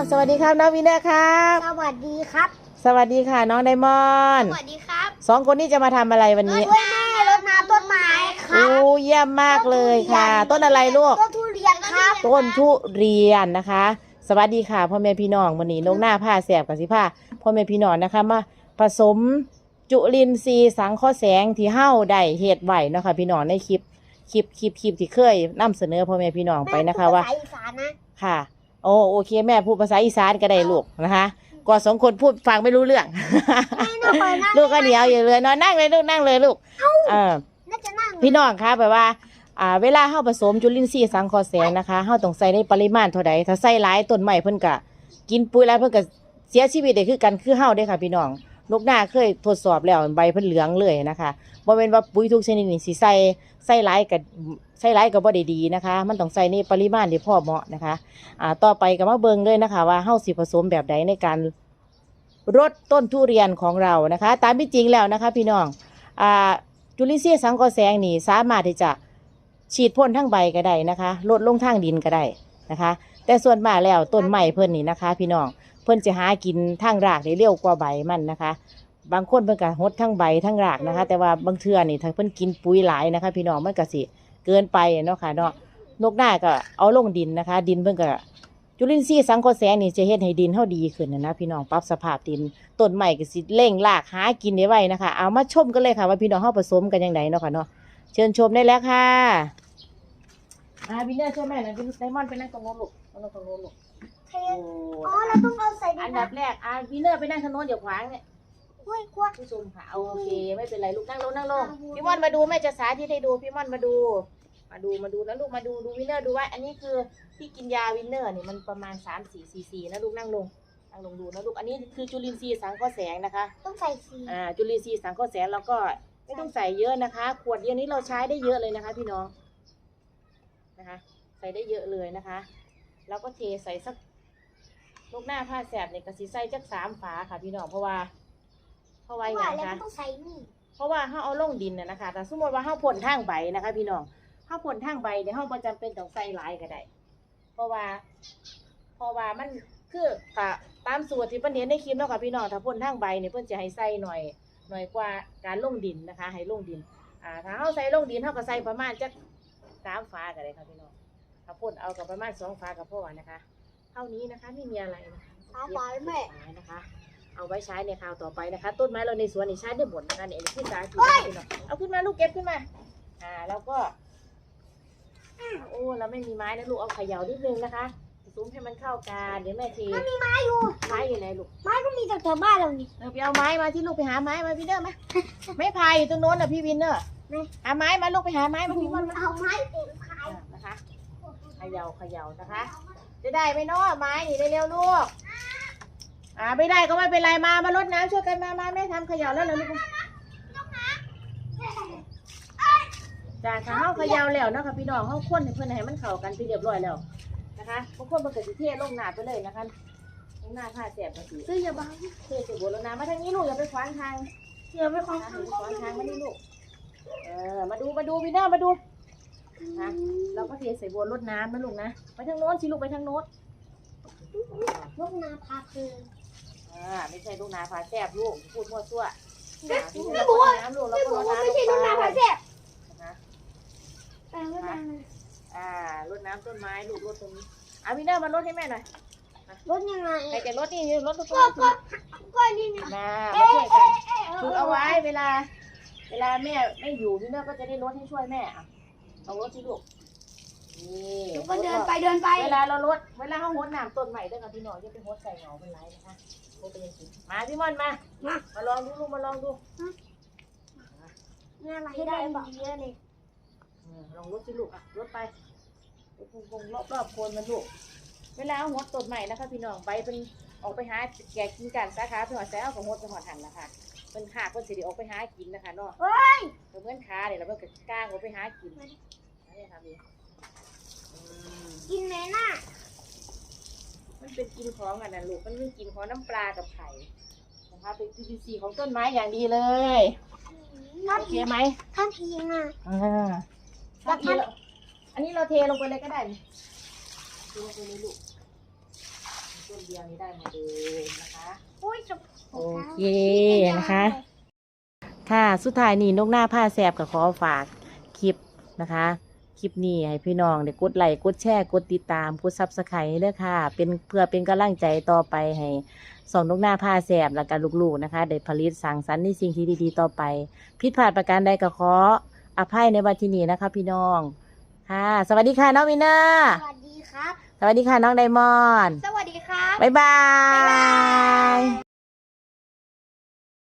วัสดีครับน้องวินเนอร์ครับ สวัสดีครับ สวัสดีค่ะน้องไดมอนสวัสดีครับสองคนนี้จะมาทำอะไรวันนี้ช่วยแม่รดน้ำต้นไม้ครัโอ้บเยี่ยมมากเลยค่ะ ต้นอะไรลูก ต้นทุเรียนครับต้นทุเรียนนะคะ สวัสดีค่ะพ่อแม่พี่น้องวันนี้ลงหน้าผ้าแสบกับสิผ้าพ่อแม่พี่น้องนะคะมาผสมจุลินทรีย์สังเคราะห์แสงที่เฮ้าได้เหตุไหวเนาะค่ะพี่น้องในคลิปคลิปคลิปคลิปที่เคยนำเสนอพ่อแม่พี่น้องไปนะคะว่า แม่พูดภษอีสานนะค่ะ โอ้โอเคแม่พูดภาษาอีสานก็ได้ลูกนะคะก่อนสองคนพูดฟังไม่รู้เรื่องแม่น่าไปนั่งลูกก็เหนียวอยู่เลยนอนนั่งเลยลูกนั่งเลยลูกเออน่าจะนั่งพี่น้องคะแบบว่าอ่า เวลาเฮาผสมจุลินทรีย์สังเคราะห์แสงนะคะเฮาต้องใส่ในปริมาณเท่าใดถ้าใส่หลายต้นไม้เพิ่นก็กินปุ๋ยหลายเพิ่นก็เสียชีวิตได้คือกันคือเฮาเด้อค่ะ พี่น้องนกหน้าเคยทดสอบแล้วใบเพิ่นเหลืองเลยนะคะบ่แม่นว่าปุ๋ยทุกชนิดนี่สิใส่ใส่หลายก็ ใส่หลายก็บ่ได้ดีนะคะ มันต้องใส่ในปริมาณที่พอเหมาะนะคะอ่าต่อไปก็มาเบิ่งเลยนะคะ ว่าเฮาสิผสมแบบใดในการลดต้นทุเรียนของเรานะคะ ตามที่จริงแล้วนะคะ พี่น้องอ่าจุลินทรีย์สังเคราะห์แสงนี่สามารถที่จะฉีดพ่นทั้งใบก็ได้นะคะลดลงทางดินก็ได้นะคะ แต่ส่วนมากแล้วต้นไม้เพิ่นนี่นะคะ พี่น้องเพิ่นจะหากินทางรากได้เร็วกว่าใบมันนะคะ บางคนเพิ่นก็หดทั้งใบทั้งรากนะคะ แต่ว่าบางเทื่อนี่ถ้าเพิ่นกินปุ๋ยหลายนะคะ พี่น้องมันก็สิ เกินไปเนาะค่ะเนาะนกหน้าก็เอาลงดินนะคะ ดินเพิ่นก็จุลินทรีย์สังเคราะห์แสงนี่จะเฮ็ดให้ดินเฮาดีขึ้นนะนะพี่น้องปรับสภาพดินต้นใหม่ก็สิเร่งรากหากินได้ไวนะคะ เอามาชมกันเลยค่ะ ว่าพี่น้องเฮาผสมกันยังไงเนาะค่ะเนาะเชิญชมได้แล้วค่ะอ่าวินเนอร์ช่วยแม่หน่อยพี่ไดมอนด์ไปนั่งตรงโน้นลูกนั่งตรงโน้นลูกเทโอ้อ๋อเราต้องเอาใส่อันในดับน้ำแรกอ่าวินเนอร์ไปนั่งทางโน้นเดี๋ยวขวางเนี่ย ห้วยควายผู้ชมค่ะโอเค ไม่เป็นไรลูกนั่งลงนั่งลงพี่ม่อนมาดูแม่จะสาธิตให้ดูพี่ม่อนมาดู มาดูมาดูนะลูกมาดูดูวินเนอร์ดูว่า อันนี้คือที่กินยาวินเนอร์นี่มันประมาณ3 4ซีซีนะลูกนั่งลงนั่งลงดูนะลูกอันนี้คือจุลินทรีย์สังเคราะห์แสงนะคะ ต้องใส่สีอ่าจุลินทรีย์สังเคราะห์แสงแล้วก็ไม่ต้องใส่เยอะนะคะ ขวดเดียวนี้เราใช้ได้เยอะเลยนะคะ พี่น้องนะคะ ใส่ได้เยอะเลยนะคะ แล้วก็เทใส่สักลูกหน้าผ้าแสบเนี่ยกระสีใส่จักสามฝาค่ะพี่น้องเพราะว่าเพ ราะว่าอว่าย่างแล้วคะ มันต้องใส่นี่เพราะว่าเฮาเอาลงดินน่ะนะคะแต่สมมติว่าเฮาพ่นทางใบนะคะ พี่น้องเฮาพ่นทางใบเดี๋ยวเฮาบ่จำเป็นต้องใส่หลายก็ได้ เพราะว่า เพราะว่ามันคือค่ะตามสูตรที่เพิ่นเห็นในคลิปเนาะค่ะพี่น้องถ้าพ่นทางใบเนี่ยเพิ่นจะให้ใส่หน่อย หน่อยกว่าการลงดินนะคะ ให้ลงดิน อ่า ถ้าเฮาใส่ลงดินเฮาก็ใส่ประมาณจักสามฝาก็ได้ค่ะพี่น้องถ้าพ่นเอากับประมาณสองฝาก็พอนะคะ เท่านี้นะคะไม่มีอะไรนะคะตาบอยแม่ฝานะคะ เอาไว้ใช้ในคราวต่อไปนะคะ ต้นไม้เราในสวนนี่ใช้ได้หมดนะคะเนี่ยที่สาธิตให้ดูหน่อยเอาขึ้นมาลูกเก็บขึ้นมา อ่า แล้วก็ โอ้เราไม่มีไม้นะลูกเอาเขย่านิดนึงนะคะผสมให้มันเข้ากันเดี๋ยวแม่ทีมันมีไม้อยู่ไม้อยู่ไหนลูกไม้ก็มีจากแถวบ้านเรานี่เออไปเอาไม้มาที่ลูกไปหาไม้มาพี่เนอร์มาไม่พายอยู่ตรงโน้นอะพี่วินเนอร์หาไม้มาลูกไปหาไม้มาพี่มอนมาเอาไม้เต็มขายอ่านะคะเขย่าเขย่านะคะ จะได้ไหมเนาะไม้นี่เร็วๆลูก อ่าไม่ได้ก็ไม่เป็นไรมามาลดน้ำช่วยกันมามาแม่ทำเขย่าแล้วเหรอลูกจ้าถ้าเฮาเขย่าแล้วเนาะค่ะพี่น้องเฮาคนให้เพิ่นให้มันเข้ากันไปเรียบร้อยแล้วนะคะบางคนมันก็สิเทลงหน้าไปเลยนะคะลงหน้าผ้าแสบก็สิซื้ออย่าบังเทใส่บัวลงน้ำมาทางนี้ลูกอย่าไปขวางทางอย่าไปของทางทางขวางทางมานี่ลูกเออมาดูมาดูพี่เนอร์มาดูนะเราก็เทใส่บัวรดน้ำนะลูกนะไปทางโน้นสิลูกไปทางโน้นลูกนาพาคืน อ่าไม่ใช่ลูกนาพาแซบลูกพูดมั่วซั่วไม่อ่าพี่ไม่เนอร์บอกว่ารดน้ำลูกเราไม่ก็บรอกดว่าน้ำไม่ใช่ลูกนาพาแซ่บนะแปลว่านาอ่ารดน้ำต้นไม้ลูกรดตรงนี้อะพี่เนอร์มารดให้แม่หน่อยรถยังไงใครจะรดนี่รดตรงก็นี้ก็ก็นี่ไงมามาช่วยกันฝึกเอาไว้เวลา เวลาแม่ไม่อยู่พี่เนอร์ก็จะได้รดให้ช่วยแม่อะเอารดสิลูก นี่ก็เดินไปเดินไปเวลาเราลดเวลาเขาหดน้ำต้นใหม่ด้วยค่ะพี่น้องอย่าไปหดใส่เหงาเป็นไรนะคะโหเป็นยังไงมาพี่มอนมา มามาลองดูลูกมาลองดูงานอะไรได้บอกเยอะเลยอืมลองลดสิลูกอะลดไปคงคงรอบรอบๆโคนมันลูก เวลาเอาหดต้นใหม่นะคะพี่น้องไปเป็นออกไปหาแกะกินกันสาขาเพื่อหอดแซวกับหดไปหอดหันนะคะเป็นขาเพิ่นสิได้ออกไปหากินนะคะเนาะเฮ้ยเพื่อนขาเนี่ยเราเพิ่นก็กล้างออกไปหากินนี่ค่ะพี่อืม กินแม่น่ะมันเป็นกินของอันนั้นลูก มันเป็นกินของน้ำปลากับไข่นะคะเป็นจุลินทรีย์ของต้นไม้อย่างดีเลยท่าโอนเคทีไหมท่านทีน่ะอ่าอันนี้เราอันนี้เราเทลงไปเลยก็ได้นี่เทลงไปเลยลูกเทต้นเดียวนี้ได้หมดเลยนะคะอุ้ยจบโอเคนะคะ ค่ะ สุดท้ายนี้นกหน้าผ้าแสบกับขอฝากคลิปนะคะ คลิปนี้ให้พี่น้องได้กดไลค์กดแชร์กดติดตามกดซับสไครต์เด้อค่ะ เป็นเพื่อเป็นกำลังใจต่อไปให้สองนกหน้าผ้าแสบและกันลูกๆนะคะได้ผลิตสังสรรค์ในสิ่งที่ดีๆต่อไป ผิดพลาดประการใดก็ขออภัยในวันที่นี้นะคะ พี่น้องค่ะ สวัสดีค่ะน้องวินเนอร์สวัสดีครับ สวัสดีค่ะน้องไดมอนด์สวัสดีครับ บ๊ายบาบ๊ายบายย